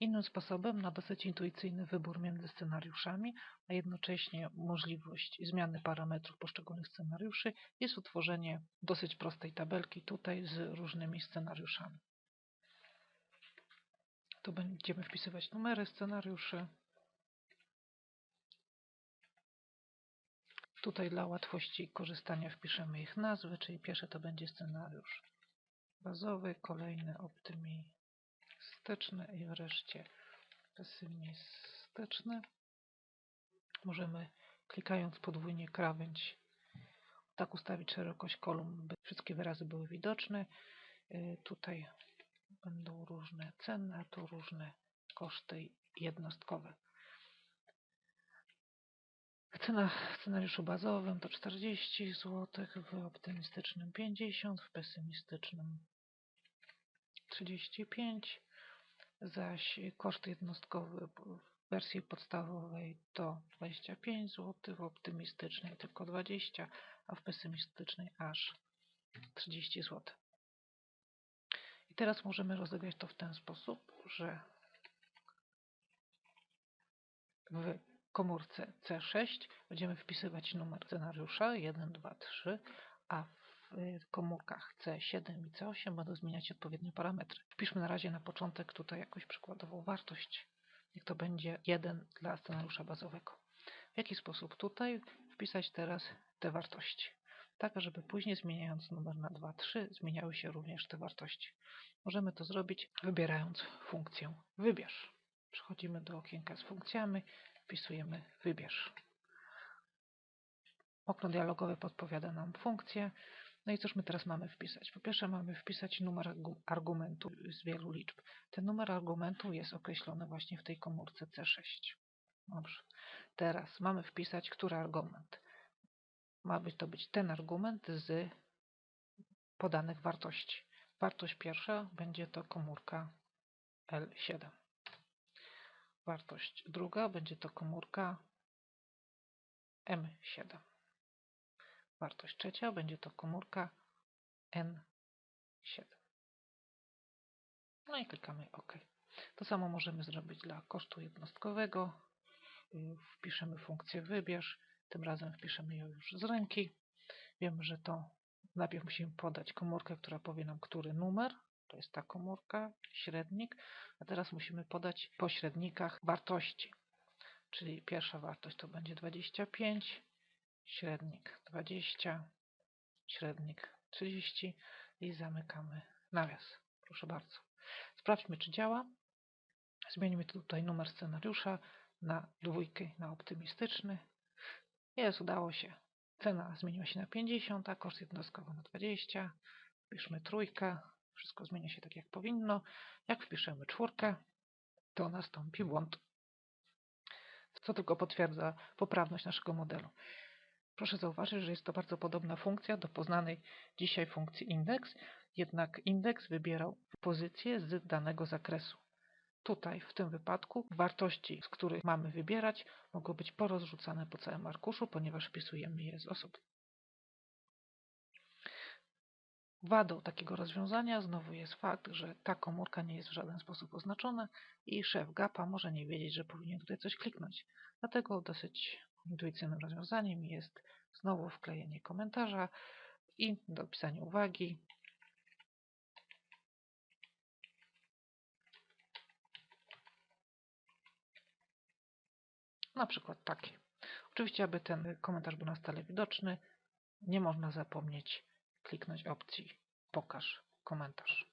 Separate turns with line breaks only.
Innym sposobem na dosyć intuicyjny wybór między scenariuszami, a jednocześnie możliwość zmiany parametrów poszczególnych scenariuszy jest utworzenie dosyć prostej tabelki tutaj z różnymi scenariuszami. Tu będziemy wpisywać numery scenariuszy. Tutaj dla łatwości korzystania wpiszemy ich nazwy, czyli pierwszy to będzie scenariusz bazowy, kolejny optymistyczny i wreszcie pesymistyczny. Możemy klikając podwójnie krawędź tak ustawić szerokość kolumn, by wszystkie wyrazy były widoczne. Y, Tutaj będą różne ceny, a tu różne koszty jednostkowe. Cena w scenariuszu bazowym to 40 zł, w optymistycznym 50, w pesymistycznym 35, zaś koszt jednostkowy w wersji podstawowej to 25 zł, w optymistycznej tylko 20, a w pesymistycznej aż 30 zł. I teraz możemy rozegrać to w ten sposób, że w komórce C6 będziemy wpisywać numer scenariusza 1, 2, 3, a komórkach C7 i C8 będą zmieniać się odpowiednio parametry. Wpiszmy na razie na początek tutaj jakąś przykładową wartość. Niech to będzie 1 dla scenariusza bazowego. W jaki sposób tutaj wpisać teraz te wartości? Tak, żeby później zmieniając numer na 2, 3 zmieniały się również te wartości. Możemy to zrobić wybierając funkcję wybierz. Przechodzimy do okienka z funkcjami, wpisujemy wybierz. Okno dialogowe podpowiada nam funkcję. No i cóż my teraz mamy wpisać? Po pierwsze mamy wpisać numer argumentu z wielu liczb. Ten numer argumentu jest określony właśnie w tej komórce C6. Dobrze. Teraz mamy wpisać który argument. Ma być to być ten argument z podanych wartości. Wartość pierwsza będzie to komórka L7. Wartość druga będzie to komórka M7. Wartość trzecia będzie to komórka N7. No i klikamy OK. To samo możemy zrobić dla kosztu jednostkowego. Wpiszemy funkcję wybierz. Tym razem wpiszemy ją już z ręki. Wiemy, że to najpierw musimy podać komórkę, która powie nam, który numer. To jest ta komórka, średnik. A teraz musimy podać po średnikach wartości. Czyli pierwsza wartość to będzie 25, średnik 20, średnik 30 i zamykamy nawias. Proszę bardzo. Sprawdźmy, czy działa. Zmieńmy tutaj numer scenariusza na dwójkę, na optymistyczny. Jest, udało się. Cena zmieniła się na 50, a koszt jednostkowy na 20. Wpiszmy trójkę. Wszystko zmienia się tak, jak powinno. Jak wpiszemy czwórkę, to nastąpi błąd. Co tylko potwierdza poprawność naszego modelu. Proszę zauważyć, że jest to bardzo podobna funkcja do poznanej dzisiaj funkcji indeks, jednak indeks wybierał pozycję z danego zakresu. Tutaj, w tym wypadku, wartości, z których mamy wybierać, mogą być porozrzucane po całym arkuszu, ponieważ wpisujemy je z osobna. Wadą takiego rozwiązania znowu jest fakt, że ta komórka nie jest w żaden sposób oznaczona i szef GAPA może nie wiedzieć, że powinien tutaj coś kliknąć. Dlatego dosyć intuicyjnym rozwiązaniem jest znowu wklejenie komentarza i dopisanie uwagi. Na przykład taki. Oczywiście, aby ten komentarz był na stale widoczny, nie można zapomnieć kliknąć opcji Pokaż komentarz.